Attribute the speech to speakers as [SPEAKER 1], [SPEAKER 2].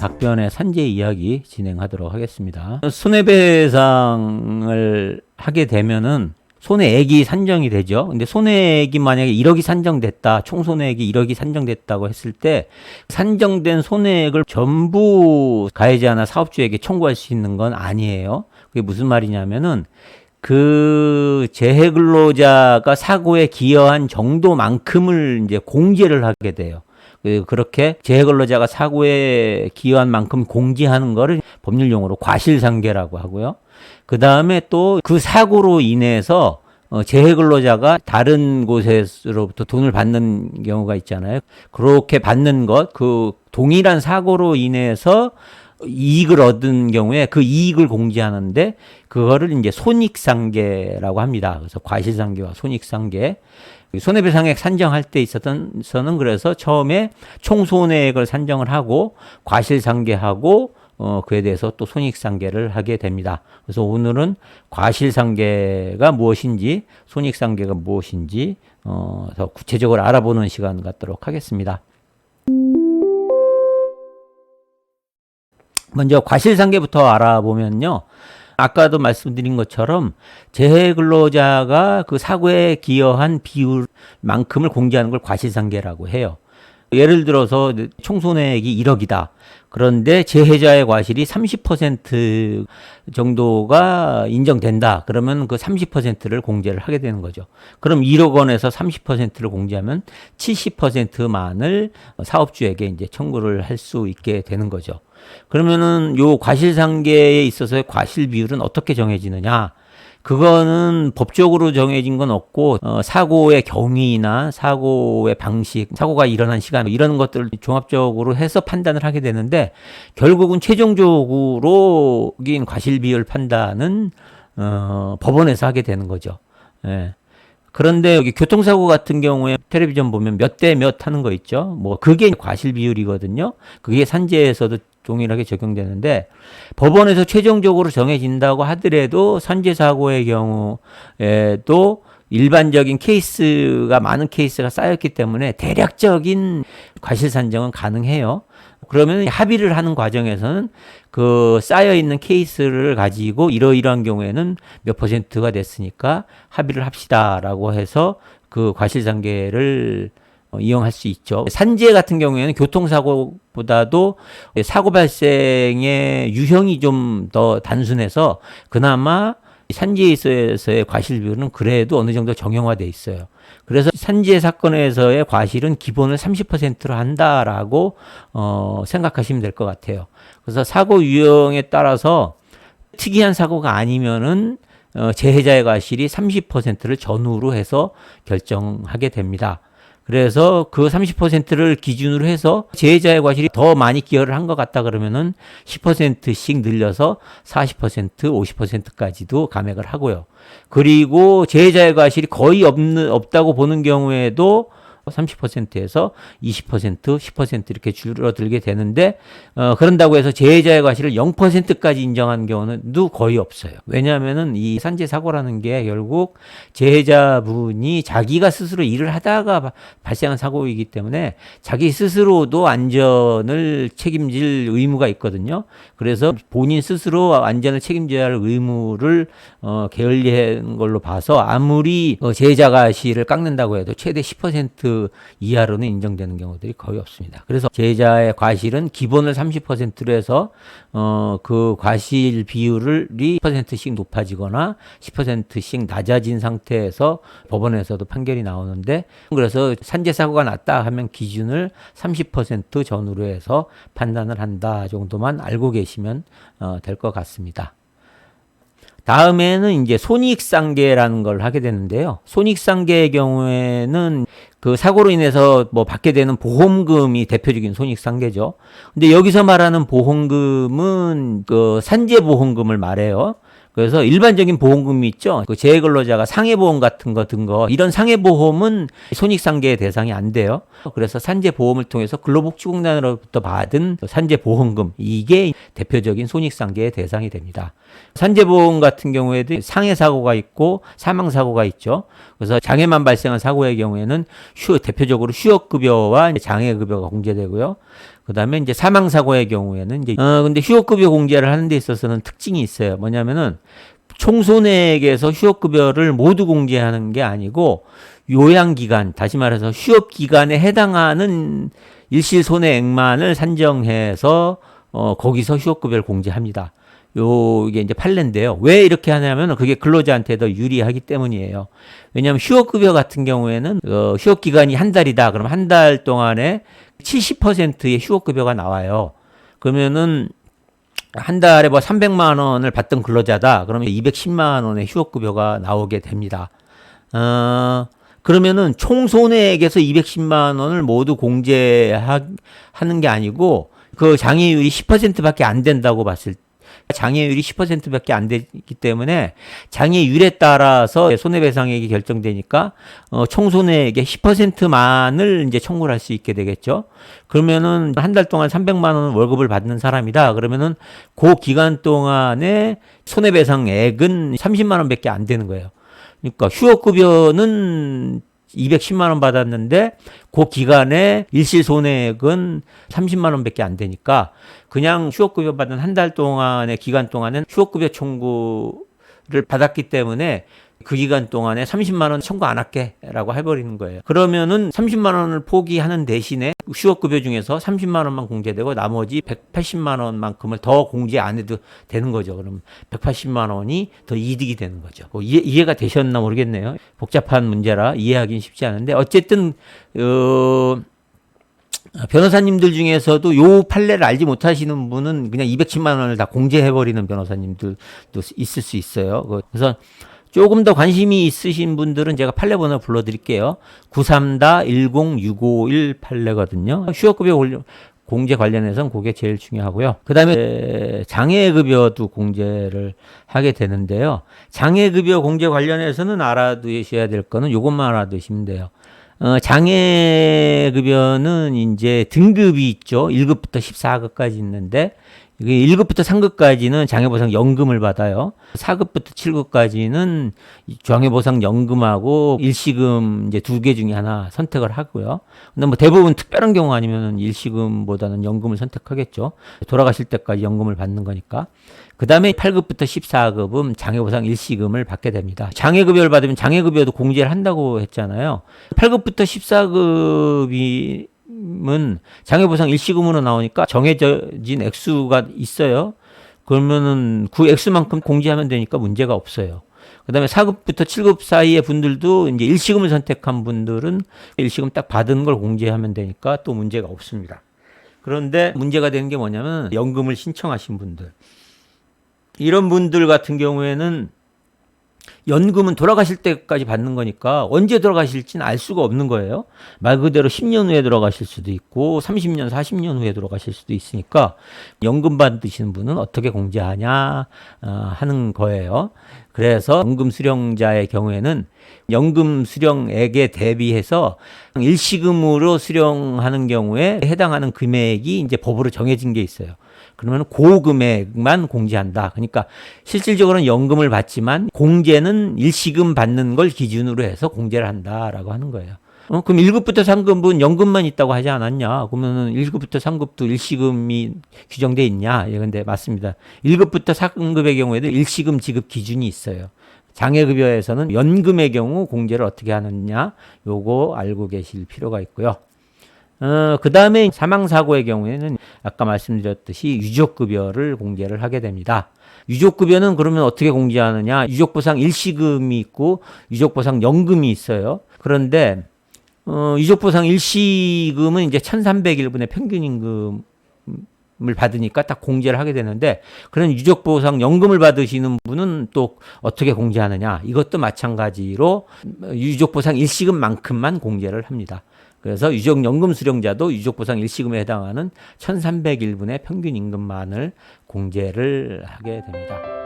[SPEAKER 1] 답변의 산재 이야기 진행하도록 하겠습니다. 손해배상을 하게 되면은 손해액이 산정이 되죠. 근데 손해액이 만약에 1억이 산정됐다, 총 손해액이 1억이 산정됐다고 했을 때 산정된 손해액을 전부 가해자나 사업주에게 청구할 수 있는 건 아니에요. 그게 무슨 말이냐면은 그 재해 근로자가 사고에 기여한 정도만큼을 이제 공제를 하게 돼요. 그- 그렇게 재해 근로자가 사고에 기여한 만큼 공제하는 거를 법률 용어로 과실상계라고 하고요. 그 다음에 또 그 사고로 인해서 어, 재해 근로자가 다른 곳에서부터 돈을 받는 경우가 있잖아요. 그렇게 받는 것, 그 동일한 사고로 인해서 이익을 얻은 경우에 그 이익을 공제하는데 그거를 이제 손익상계라고 합니다. 그래서 과실상계와 손익상계. 손해배상액 산정할 때 있었던,서는 그래서 처음에 총 손해액을 산정을 하고 과실상계하고 어, 그에 대해서 또 손익상계를 하게 됩니다. 그래서 오늘은 과실상계가 무엇인지, 손익상계가 무엇인지, 어, 더 구체적으로 알아보는 시간 갖도록 하겠습니다. 먼저 과실상계부터 알아보면요. 아까도 말씀드린 것처럼 재해 근로자가 그 사고에 기여한 비율만큼을 공제하는 걸 과실상계라고 해요. 예를 들어서 총손해액이 1억이다. 그런데 재해자의 과실이 30% 정도가 인정된다. 그러면 그 30%를 공제를 하게 되는 거죠. 그럼 1억 원에서 30%를 공제하면 70%만을 사업주에게 이제 청구를 할 수 있게 되는 거죠. 그러면은 요 과실상계에 있어서의 과실 비율은 어떻게 정해지느냐? 그거는 법적으로 정해진 건 없고 어, 사고의 경위나 사고의 방식, 사고가 일어난 시간 이런 것들을 종합적으로 해서 판단을 하게 되는데 결국은 최종적으로 긴 과실 비율 판단은 어, 법원에서 하게 되는 거죠. 예. 그런데 여기 교통사고 같은 경우에 텔레비전 보면 몇 대 몇 하는 거 있죠. 뭐 그게 과실 비율이거든요. 그게 산재에서도 동일하게 적용되는데 법원에서 최종적으로 정해진다고 하더라도 산재 사고의 경우에도 일반적인 케이스가 많은 케이스가 쌓였기 때문에 대략적인 과실 산정은 가능해요. 그러면 합의를 하는 과정에서는 그 쌓여 있는 케이스를 가지고 이러이러한 경우에는 몇 퍼센트가 됐으니까 합의를 합시다라고 해서 그 과실상계를 어, 이용할 수 있죠. 산재 같은 경우에는 교통사고보다도 사고 발생의 유형이 좀 더 단순해서 그나마 산재에 있어서의 과실 비율은 그래도 어느 정도 정형화돼 있어요. 그래서 산재 사건에서의 과실은 기본을 30%로 한다라고 어, 생각하시면 될 것 같아요. 그래서 사고 유형에 따라서 특이한 사고가 아니면은 어, 재해자의 과실이 30%를 전후로 해서 결정하게 됩니다. 그래서 그 30%를 기준으로 해서 재해자의 과실이 더 많이 기여를 한 것 같다 그러면은 10%씩 늘려서 40%, 50%까지도 감액을 하고요. 그리고 재해자의 과실이 거의 없는, 없다고 보는 경우에도 30%에서 20%, 10% 이렇게 줄어들게 되는데 어, 그런다고 해서 재해자의 과실을 0%까지 인정하는 경우는도 거의 없어요. 왜냐하면은 이 산재 사고라는 게 결국 재해자분이 자기가 스스로 일을 하다가 바- 발생한 사고이기 때문에 자기 스스로도 안전을 책임질 의무가 있거든요. 그래서 본인 스스로 안전을 책임져야 할 의무를 어, 게을리한 걸로 봐서 아무리 어, 재해자 과실을 깎는다고 해도 최대 10% 이하로는 인정되는 경우들이 거의 없습니다. 그래서 재해자의 과실은 기본을 30%로 해서 어, 그 과실 비율이 10%씩 높아지거나 10%씩 낮아진 상태에서 법원에서도 판결이 나오는데 그래서 산재 사고가 났다 하면 기준을 30% 전후로 해서 판단을 한다 정도만 알고 계시면 어, 될 것 같습니다. 다음에는 이제 손익상계라는 걸 하게 되는데요. 손익상계의 경우에는 그 사고로 인해서 뭐 받게 되는 보험금이 대표적인 손익상계죠. 근데 여기서 말하는 보험금은 그 산재 보험금을 말해요. 그래서 일반적인 보험금이 있죠. 그 재해근로자가 상해보험 같은 거 든 거, 이런 상해보험은 손익상계의 대상이 안 돼요. 그래서 산재보험을 통해서 근로복지공단으로부터 받은 산재보험금, 이게 대표적인 손익상계의 대상이 됩니다. 산재보험 같은 경우에도 상해사고가 있고 사망사고가 있죠. 그래서 장애만 발생한 사고의 경우에는 휴 대표적으로 휴업급여와 장애급여가 공제되고요. 그다음에 이제 사망 사고의 경우에는 이제 어 근데 휴업급여 공제를 하는 데 있어서는 특징이 있어요. 뭐냐면은 총손해액에서 휴업급여를 모두 공제하는 게 아니고 요양기간, 다시 말해서 휴업기간에 해당하는 일실 손해액만을 산정해서 어, 거기서 휴업급여를 공제합니다. 요, 이게 이제 판례인데요. 왜 이렇게 하냐면 그게 근로자한테 더 유리하기 때문이에요. 왜냐하면 휴업급여 같은 경우에는 어, 휴업기간이 한 달이다. 그럼 한 달 동안에 70%의 휴업급여가 나와요. 그러면은 한 달에 뭐 300만 원을 받던 근로자다. 그러면 210만 원의 휴업급여가 나오게 됩니다. 어, 그러면은 총 손해액에서 210만 원을 모두 공제하는 게 아니고 그 장애율이 10%밖에 안 된다고 봤을 때 장애율이 10%밖에 안 되기 때문에 장애율에 따라서 손해배상액이 결정되니까 어, 총손해액의 10%만을 이제 청구를 할 수 있게 되겠죠. 그러면은 한 달 동안 300만 원 월급을 받는 사람이다. 그러면은 그 기간 동안에 손해배상액은 30만 원밖에 안 되는 거예요. 그러니까 휴업급여는 210만 원 받았는데 그 기간에 일실 손해액은 30만 원밖에 안 되니까 그냥 휴업급여 받은 한 달 동안의 기간 동안은 휴업급여 청구를 받았기 때문에 그 기간 동안에 30만 원 청구 안 할게라고 해버리는 거예요. 그러면은 30만 원을 포기하는 대신에 휴업급여 중에서 30만 원만 공제되고 나머지 180만 원만큼을 더 공제 안 해도 되는 거죠. 그럼 180만 원이 더 이득이 되는 거죠. 뭐 이해, 이해 가 되셨나 모르겠네요. 복잡한 문제라 이해하기는 쉽지 않은데 어쨌든 어. 변호사님들 중에서도 요 판례를 알지 못하시는 분은 그냥 210만 원을 다 공제해버리는 변호사님들도 있을 수 있어요. 그- 그래서 조금 더 관심이 있으신 분들은 제가 판례 번호 불러드릴게요. 934-10651 판례거든요. 휴업급여 공제 관련해서는 그게 제일 중요하고요. 그 다음에 장애급여도 공제를 하게 되는데요. 장애급여 공제 관련해서는 알아두셔야 될 거는 요것만 알아두시면 돼요. 어, 장애급여는 이제 등급이 있죠. 1급부터 14급까지 있는데, 이게 1급부터 3급까지는 장애보상 연금을 받아요. 4급부터 7급까지는 장애보상 연금하고 일시금 이제 두 개 중에 하나 선택을 하고요. 근데 뭐 대부분 특별한 경우 아니면 일시금보다는 연금을 선택하겠죠. 돌아가실 때까지 연금을 받는 거니까. 그 다음에 8급부터 14급은 장애보상 일시금을 받게 됩니다. 장애급여를 받으면 장애급여도 공제를 한다고 했잖아요. 8급부터 14급이 은 장애보상 일시금으로 나오니까 정해진 액수가 있어요. 그러면은 그 액수만큼 공제하면 되니까 문제가 없어요. 그다음에 4급부터 7급 사이의 분들도 이제 일시금을 선택한 분들은 일시금 딱 받은 걸 공제하면 되니까 또 문제가 없습니다. 그런데 문제가 되는 게 뭐냐면 연금을 신청하신 분들. 이런 분들 같은 경우에는 연금은 돌아가실 때까지 받는 거니까 언제 돌아가실지는 알 수가 없는 거예요. 말 그대로 10년 후에 돌아가실 수도 있고 30년, 40년 후에 돌아가실 수도 있으니까 연금 받으시는 분은 어떻게 공제하냐 어, 하는 거예요. 그래서 연금 수령자의 경우에는 연금 수령액에 대비해서 일시금으로 수령하는 경우에 해당하는 금액이 이제 법으로 정해진 게 있어요. 그러면 고금액만 공제한다. 그러니까 실질적으로는 연금을 받지만 공제는 일시금 받는 걸 기준으로 해서 공제를 한다라고 하는 거예요. 어, 그럼 1급부터 3급은 연금만 있다고 하지 않았냐? 그러면은 1급부터 3급도 일시금이 규정돼 있냐? 예, 근데 맞습니다. 1급부터 4급의 경우에도 일시금 지급 기준이 있어요. 장애급여에서는 연금의 경우 공제를 어떻게 하느냐? 요거 알고 계실 필요가 있고요. 어, 그 다음에 사망사고의 경우에는 아까 말씀드렸듯이 유족급여를 공제를 하게 됩니다. 유족급여는 그러면 어떻게 공제하느냐? 유족보상 일시금이 있고 유족보상 연금이 있어요. 그런데, 어, 유족보상 일시금은 이제 1300일분의 평균 임금 을 받으니까 딱 공제를 하게 되는데, 그런 유족보상 연금을 받으시는 분은 또 어떻게 공제하느냐? 이것도 마찬가지로 유족보상 일시금만큼만 공제를 합니다. 그래서 유족연금 수령자도 유족보상 일시금에 해당하는 1300일분의 평균 임금만을 공제를 하게 됩니다.